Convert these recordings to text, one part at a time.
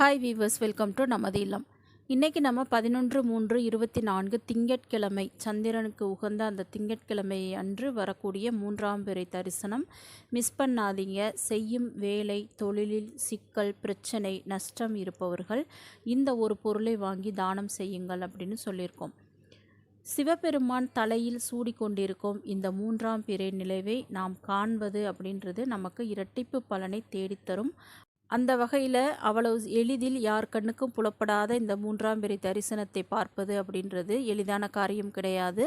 Hi viewers welcome to நமது இல்லம். இன்றைக்கி நம்ம பதினொன்று மூன்று இருபத்தி நான்கு திங்கட்கிழமை சந்திரனுக்கு உகந்த அந்த திங்கட்கிழமை அன்று வரக்கூடிய மூன்றாம் பிறை தரிசனம். மிஸ் பண்ணாதீங்க. செய்யும் வேலை தொழிலில் சிக்கல் பிரச்சனை நஷ்டம் இருப்பவர்கள் இந்த ஒரு பொருளை வாங்கி தானம் செய்யுங்கள் அப்படின்னு சொல்லியிருக்கோம். சிவபெருமான் தலையில் சூடிக்கொண்டிருக்கும் இந்த மூன்றாம் பிறை நிலைவை நாம் காண்பது அப்படின்றது நமக்கு இரட்டிப்பு பலனை தேடித்தரும். அந்த வகையில் அவ்வளவு எளிதில் யார் கண்ணுக்கும் புலப்படாத இந்த மூன்றாம் பிறை தரிசனத்தை பார்ப்பது அப்படின்றது எளிதான காரியம் கிடையாது.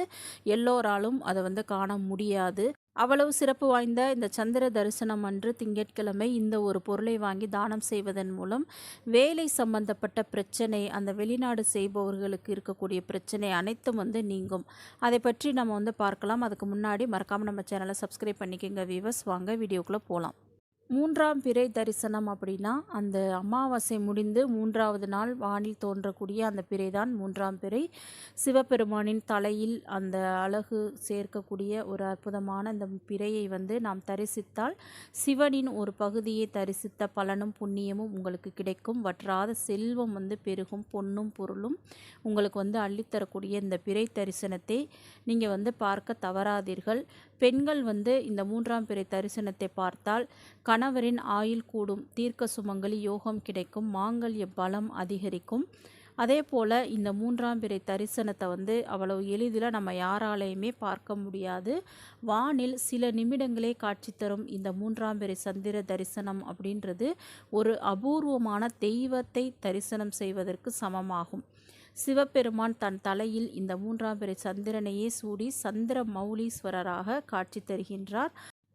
எல்லோராலும் அதை வந்து காண முடியாது. அவ்வளவு சிறப்பு வாய்ந்த இந்த சந்திர தரிசனம் அன்று திங்கட்கிழமை இந்த ஒரு பொருளை வாங்கி தானம் செய்வதன் மூலம் வேலை சம்பந்தப்பட்ட பிரச்சனை அந்த வெளிநாடு செய்பவர்களுக்கு இருக்கக்கூடிய பிரச்சனை அனைத்தும் வந்து நீங்கும். அதை பற்றி நம்ம வந்து பார்க்கலாம். அதுக்கு முன்னாடி மறக்காமல் நம்ம சேனலை சப்ஸ்கிரைப் பண்ணிக்கோங்க வீவர்ஸ் வாங்க வீடியோக்குள்ளே போகலாம் மூன்றாம் பிறை தரிசனம் அப்படின்னா அந்த அமாவாசை முடிந்து மூன்றாவது நாள் வானில் தோன்றக்கூடிய அந்த பிறை தான் மூன்றாம் பிறை. சிவபெருமானின் தலையில் அந்த அழகு சேர்க்கக்கூடிய ஒரு அற்புதமான அந்த பிறையை வந்து நாம் தரிசித்தால் சிவனின் ஒரு பகுதியை தரிசித்த பலனும் புண்ணியமும் உங்களுக்கு கிடைக்கும். வற்றாத செல்வம் வந்து பெருகும் பொன்னும் பொருளும் உங்களுக்கு வந்து அள்ளித்தரக்கூடிய இந்த பிறை தரிசனத்தை நீங்கள் வந்து பார்க்க தவறாதீர்கள். பெண்கள் வந்து இந்த மூன்றாம் பிறை தரிசனத்தை பார்த்தால் கண் கணவரின் ஆயுள் கூடும். தீர்க்க சுமங்கலி யோகம் கிடைக்கும். மாங்கல்ய பலம் அதிகரிக்கும். அதே போல் இந்த மூன்றாம் பிறை தரிசனத்தை வந்து அவ்வளவு எளிதில் நம்ம யாராலையுமே பார்க்க முடியாது. வானில் சில நிமிடங்களே காட்சி தரும் இந்த மூன்றாம் பிறை சந்திர தரிசனம் அப்படின்றது ஒரு அபூர்வமான தெய்வத்தை தரிசனம் செய்வதற்கு சமமாகும். சிவபெருமான் தன் தலையில் இந்த மூன்றாம் பிறை சந்திரனையே சூடி சந்திர மௌலீஸ்வரராக காட்சி தருகின்றார்.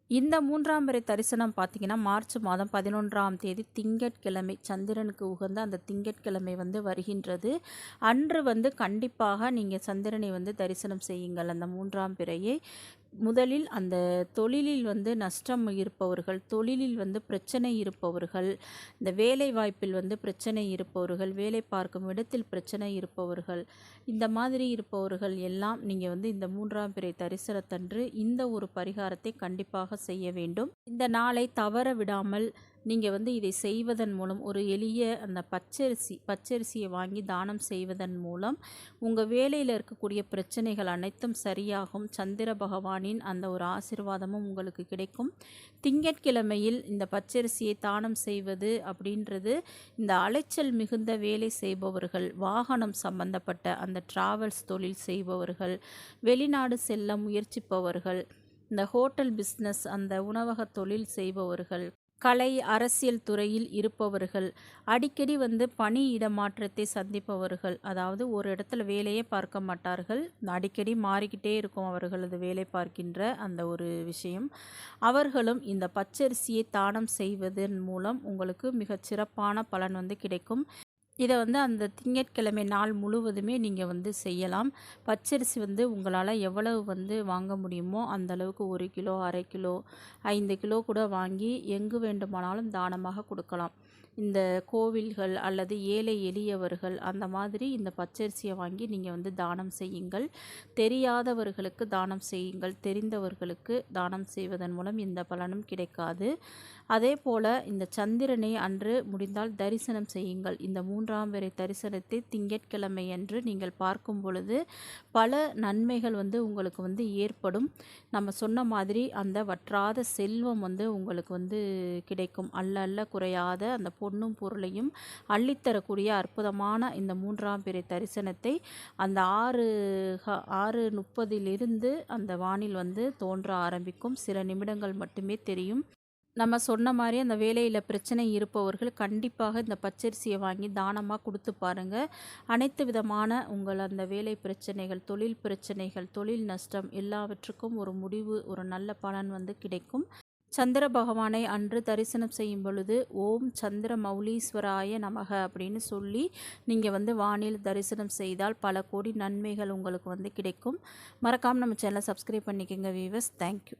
இந்த மூன்றாம் பிறை தரிசனம் பார்த்தீங்கன்னா மார்ச் மாதம் பதினொன்றாம் தேதி திங்கட்கிழமை சந்திரனுக்கு உகந்த அந்த திங்கட்கிழமை வந்து வருகின்றது. அன்று வந்து கண்டிப்பாக நீங்கள் சந்திரனை வந்து தரிசனம் செய்யுங்கள் அந்த மூன்றாம் பிறையை. முதலில் அந்த தொழிலில் வந்து நஷ்டம் இருப்பவர்கள் தொழிலில் வந்து பிரச்சனை இருப்பவர்கள் இந்த வேலை வாய்ப்பில் வந்து பிரச்சனை இருப்பவர்கள் வேலை பார்க்கும் இடத்தில் பிரச்சனை இருப்பவர்கள் இந்த மாதிரி இருப்பவர்கள் எல்லாம் நீங்கள் வந்து இந்த மூன்றாம் பிறை தரிசனத்தன்று இந்த ஒரு பரிகாரத்தை கண்டிப்பாக செய்ய வேண்டும். இந்த நாளை தவற விடாமல் நீங்கள் வந்து இதை செய்வதன் மூலம் ஒரு எளிய அந்த பச்சரிசி பச்சரிசியை வாங்கி தானம் செய்வதன் மூலம் உங்கள் வேலையில் இருக்கக்கூடிய பிரச்சனைகள் அனைத்தும் சரியாகும். சந்திர பகவானின் அந்த ஒரு ஆசிர்வாதமும் உங்களுக்கு கிடைக்கும். திங்கட்கிழமையில் இந்த பச்சரிசியை தானம் செய்வது அப்படின்றது இந்த அலைச்சல் மிகுந்த வேலை செய்பவர்கள் வாகனம் சம்பந்தப்பட்ட அந்த டிராவல்ஸ் தொழில் செய்பவர்கள் வெளிநாடு செல்ல முயற்சிப்பவர்கள் இந்த ஹோட்டல் பிஸ்னஸ் அந்த உணவக தொழில் செய்பவர்கள் கலை அரசியல் துறையில் இருப்பவர்கள் அடிக்கடி வந்து பணி இடமாற்றத்தை சந்திப்பவர்கள் அதாவது ஒரு இடத்துல வேலையே பார்க்க மாட்டார்கள். அடிக்கடி மாறிக்கிட்டே இருக்கும் அவர்களது வேலை பார்க்கின்ற அந்த ஒரு விஷயம். அவர்களும் இந்த பச்சரிசியை தானம் செய்வதன் மூலம் உங்களுக்கு மிகச்சிறப்பான பலன் வந்து கிடைக்கும். இதை வந்து அந்த திங்கட்கிழமை நாள் முழுவதுமே நீங்கள் வந்து செய்யலாம். பச்சரிசி வந்து உங்களால் எவ்வளவு வந்து வாங்க முடியுமோ அந்த அளவுக்கு ஒரு கிலோ அரை கிலோ ஐந்து கிலோ கூட வாங்கி எங்கு வேண்டுமானாலும் தானமாக கொடுக்கலாம். இந்த கோவில்கள் அல்லது ஏழை எளியவர்கள் அந்த மாதிரி இந்த பச்சரிசியை வாங்கி நீங்கள் வந்து தானம் செய்யுங்கள். தெரியாதவர்களுக்கு தானம் செய்யுங்கள். தெரிந்தவர்களுக்கு தானம் செய்வதன் மூலம் இந்த பலனும் கிடைக்காது. அதே போல் இந்த சந்திரனை அன்று முடிந்தால் தரிசனம் செய்யுங்கள். இந்த மூன்றாம் வரை தரிசனத்தை திங்கட்கிழமை அன்று நீங்கள் பார்க்கும் பொழுது பல நன்மைகள் வந்து உங்களுக்கு வந்து ஏற்படும். நம்ம சொன்ன மாதிரி அந்த வற்றாத செல்வம் வந்து உங்களுக்கு வந்து கிடைக்கும். அல்ல அல்ல குறையாத அந்த பொன்னும் பொருளையும் அள்ளித்தரக்கூடிய அற்புதமான இந்த மூன்றாம் பிறை தரிசனத்தை அந்த ஆறு ஆறு முப்பதிலிருந்து அந்த வானில் வந்து தோன்ற ஆரம்பிக்கும். சில நிமிடங்கள் மட்டுமே தெரியும். நம்ம சொன்ன மாதிரி அந்த வேலையில் பிரச்சனை இருப்பவர்கள் கண்டிப்பாக இந்த பச்சரிசியை வாங்கி தானமாக கொடுத்து பாருங்கள் அனைத்து விதமான உங்கள் அந்த வேலை பிரச்சனைகள் தொழில் பிரச்சனைகள் தொழில் நஷ்டம் எல்லாவற்றுக்கும் ஒரு முடிவு ஒரு நல்ல பலன் வந்து கிடைக்கும். சந்திர பகவானை அன்று தரிசனம் செய்யும் பொழுது ஓம் சந்திர மௌலீஸ்வராய நமக அப்படின்னு சொல்லி நீங்கள் வந்து வானில் தரிசனம் செய்தால் பல கோடி நன்மைகள் உங்களுக்கு வந்து கிடைக்கும். மறக்காமல் நம்ம சேனலை சப்ஸ்கிரைப் பண்ணிக்கோங்க வீவர்ஸ் தேங்க்யூ